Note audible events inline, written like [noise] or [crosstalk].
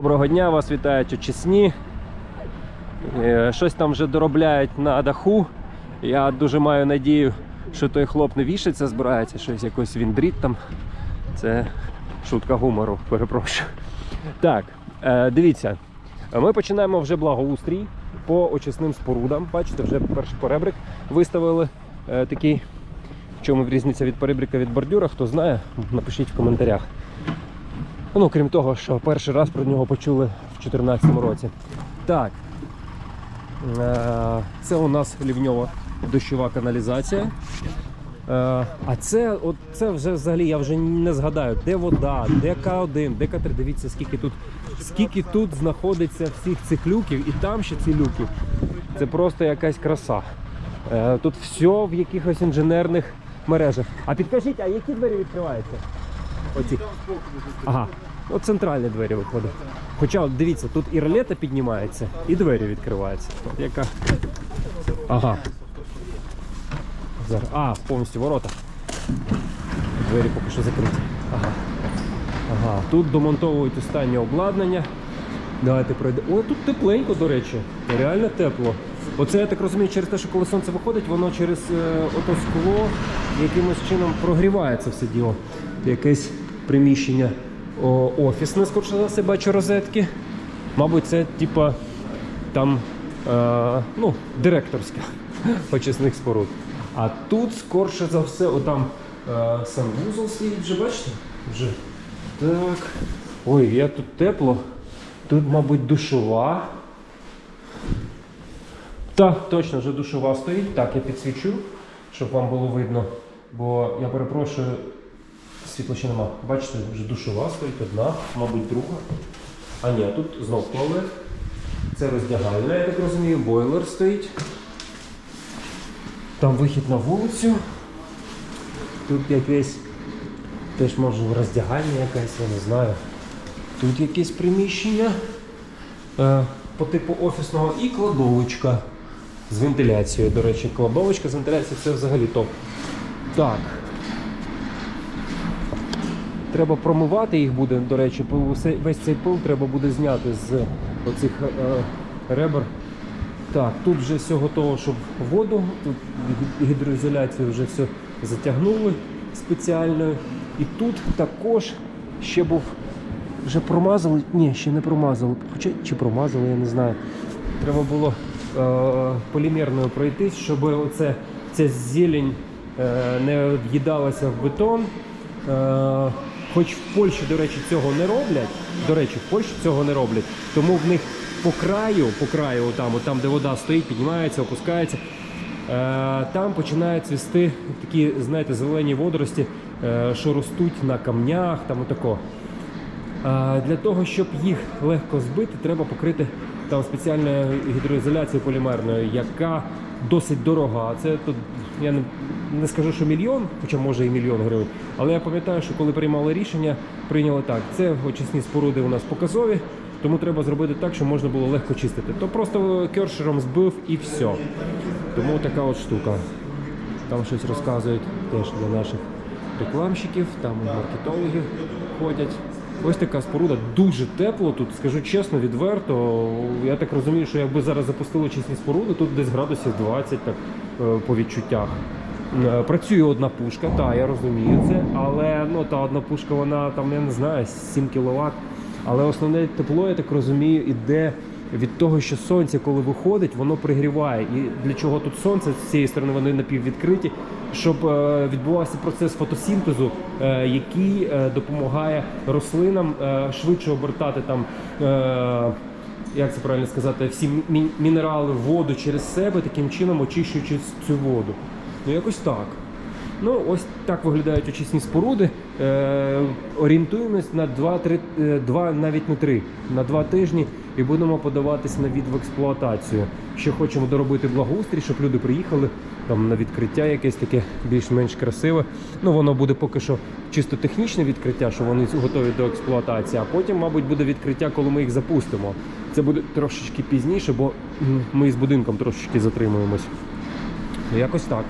Доброго дня, вас вітають очисні. Е, Щось там вже доробляють на даху. Я дуже маю надію, що той хлоп не вішаться, збирається, щось якось він дріт там. Це шутка гумору, перепрошую. Так, е, дивіться, ми починаємо вже благоустрій по очисним спорудам. Бачите, вже перший поребрик виставили е, такий. В чому різниця від поребрика від бордюра, хто знає, напишіть в коментарях. Ну, крім того, що перший раз про нього почули в 2014 році. Так. Е, Це у нас лівньова дощова каналізація. Е, А це, от це вже взагалі я вже не згадаю, де вода, де К1, де К3. Дивіться, скільки тут, скільки тут знаходиться всіх цих люків, і там ще ці люки. Це просто якась краса. Е, Тут все в якихось інженерних мережах. А підкажіть, а які двері відкриваються? Оці. Ага, от центральні двері виходить. Хоча, от дивіться, тут і ролета піднімається, і двері відкриваються. От яка. Ага. Зараз. А, повністю ворота. Двері поки що закриті. Ага. Ага. Тут домонтовують останнє обладнання. Давайте пройдемо. О, тут тепленько, до речі. Реально тепло. Оце я так розумію, через те, що коли сонце виходить, воно через е, ото скло якимось чином прогрівається все діло. Якесь приміщення о, офісне, скорше за все, бачу розетки. Мабуть, це типа там е, ну, директорська [laughs] очисних споруд. А тут, скорше за все, отам е, санвузол стоїть, вже бачите? Вже. Так. Ой, як тут тепло. Тут, мабуть, душова. Так, точно, вже душова стоїть. Так, я підсвічу, щоб вам було видно. Бо я перепрошую, світла ще нема. Бачите, вже душова стоїть одна, мабуть, друга. А ні, тут знов туалет. Це роздягальня, я так розумію, бойлер стоїть. Там вихід на вулицю. Тут якесь теж може роздягальня якась, я не знаю. Тут якесь приміщення е, по типу офісного і кладовочка з вентиляцією. До речі, кладовочка з вентиляцією це взагалі топ. Так. Треба промивати їх буде, до речі, весь цей пил треба буде зняти з оцих е, ребер. Так, тут вже все готово, щоб воду, тут гідроізоляцію вже все затягнули спеціальною. І тут також ще був вже промазали? Ні, ще не промазали. Хоча чи промазали, я не знаю. Треба було е, полімерною пройтись, щоб оце, ця зелень е, не в'їдалася в бетон. Е, хоч в Польщі, до речі, цього не роблять. До речі, в Польщі цього не роблять. Тому в них по краю, по краю, отам, от там, де вода стоїть, піднімається, опускається. Е, Там починають цвісти такі, знаєте, зелені водорості, е, що ростуть на камнях, там отако. Для того, щоб їх легко збити, треба покрити там спеціальною гідроізоляцією полімерною, яка досить дорога. А це тут я не, не скажу, що мільйон, хоча може і мільйон гривень. Але я пам'ятаю, що коли приймали рішення, прийняли так. Це очисні споруди у нас показові, тому треба зробити так, щоб можна було легко чистити. То просто кершером збив і все. Тому така от штука. Там щось розказують теж для наших рекламщиків, там і маркетологів ходять. Ось така споруда, дуже тепло тут, скажу чесно, відверто. Я так розумію, що якби зараз запустили чисні споруди, тут десь градусів 20 так, е, по відчуттях. Е, Працює одна пушка, так, я розумію це, але ну, та одна пушка, вона там, я не знаю, 7 кВт. Але основне тепло, я так розумію, іде від того, що сонце, коли виходить, воно пригріває. І для чого тут сонце з цієї сторони вони напіввідкриті, щоб е, відбувався процес фотосінтезу, е, який е, допомагає рослинам швидше обертати там. Як це правильно сказати, всі мінерали воду через себе, таким чином очищуючи цю воду. Ну якось так. Ну, ось так виглядають очисні споруди. Е, орієнтуємось на 2-3, е, 2, навіть не 3, на 2 тижні і будемо подаватись на від в експлуатацію. Ще хочемо доробити благоустрій, щоб люди приїхали там на відкриття якесь таке більш-менш красиве. Ну, воно буде поки що чисто технічне відкриття, що вони готові до експлуатації, а потім, мабуть, буде відкриття, коли ми їх запустимо. Це буде трошечки пізніше, бо ми з будинком трошечки затримуємось. Якось так.